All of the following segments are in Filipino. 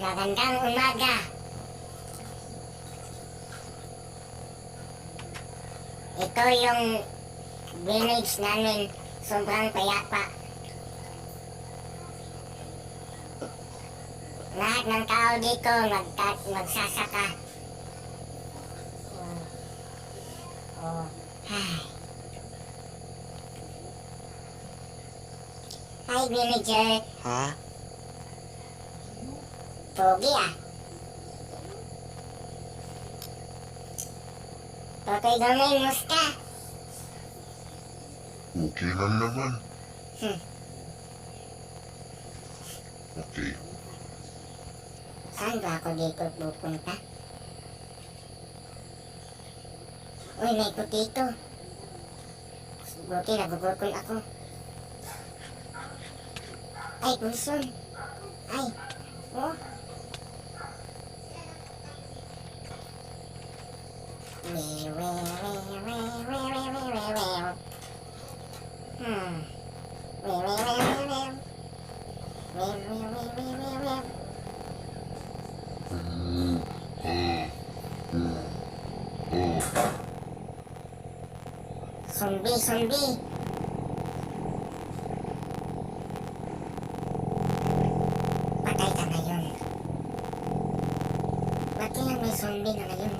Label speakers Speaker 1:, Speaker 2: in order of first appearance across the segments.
Speaker 1: Magandang umaga. Ito yung village namin. Sobrang payapa. Lahat ng tao dito magta- magsasaka. Oh. Oh. Hi. Hi, villager.
Speaker 2: Ha?
Speaker 1: Pogi ah. Totoy Gamay, musta?
Speaker 3: Okay lang naman.
Speaker 1: Hmm.
Speaker 3: Okay.
Speaker 1: Saan ba ako dito pupunta? Uy, may putito. Buti nagugukol ako. Ay, pulson. Ay, oh. Zombie, zombie. Patay ka ngayon. Ba't kaya may zombie na ngayon?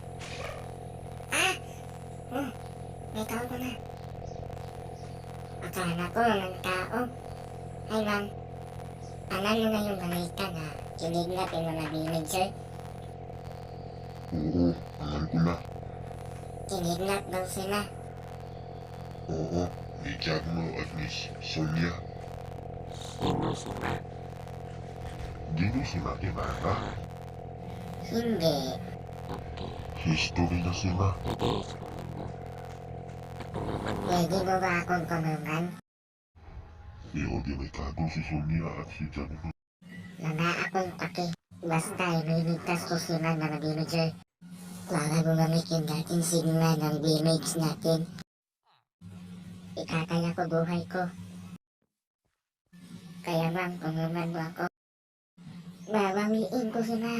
Speaker 1: may tao ko na. Akala ko ng tao. Ay, ma'am. Alam mo na yung balita na kinidnap yung mga villager.
Speaker 3: Oo, alam ko na.
Speaker 1: Kinidnap daw sila.
Speaker 3: Oo, ni Jagmo at ni Sonia.
Speaker 2: Sino sila?
Speaker 3: Di mo sila kilala.
Speaker 1: Hindi.
Speaker 2: Okay.
Speaker 3: History na sila.
Speaker 2: Hindi.
Speaker 1: Pwede mo ba akong tulungan?
Speaker 3: Pero di may kago si Sonia at si Jagmo.
Speaker 1: Wala akong pake. Basta ililigtas ko sila ng villager. Para bumalik yung dating sigla ng village natin. Ikakaya ko buhay ko. Kaya ma'am, tulungan mo ako. Babawiin ko sila.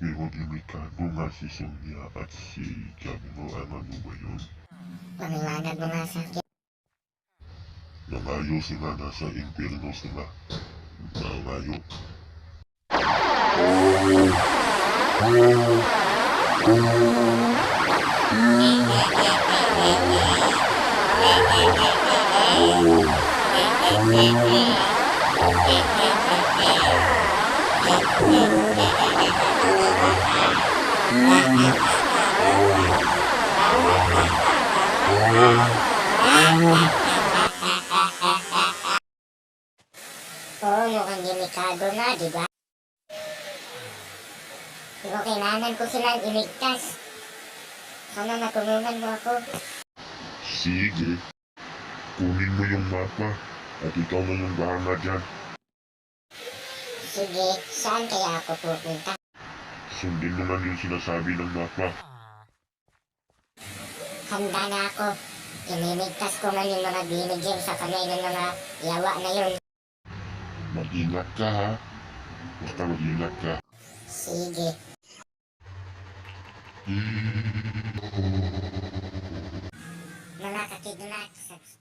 Speaker 3: Pero di may kago nga si Sonia at si Jagmo. Alam mo ba yun?
Speaker 1: Paliwanag mo nga sa akin.
Speaker 3: Nangayo sila, nasa impyerno sila. Nangayo.
Speaker 1: Oo, mukhang delikado na, di ba? Pero kailangan ko silang iligtas. Sana natulungan mo ako.
Speaker 3: Sige. Kunin mo yung mapa. At ikaw na yung bahala dyan.
Speaker 1: Sige, saan kaya ako pupunta?
Speaker 3: Sundin mo lang yung sinasabi ng mapa.
Speaker 1: Handa na ako. Ililigtas ko man yung mga villager sa kamay ng mga yawa na yun.
Speaker 3: Mag-ingat ka ha. Basta mag-ingat ka.
Speaker 1: Sige. Mga kakidlat, subscribe.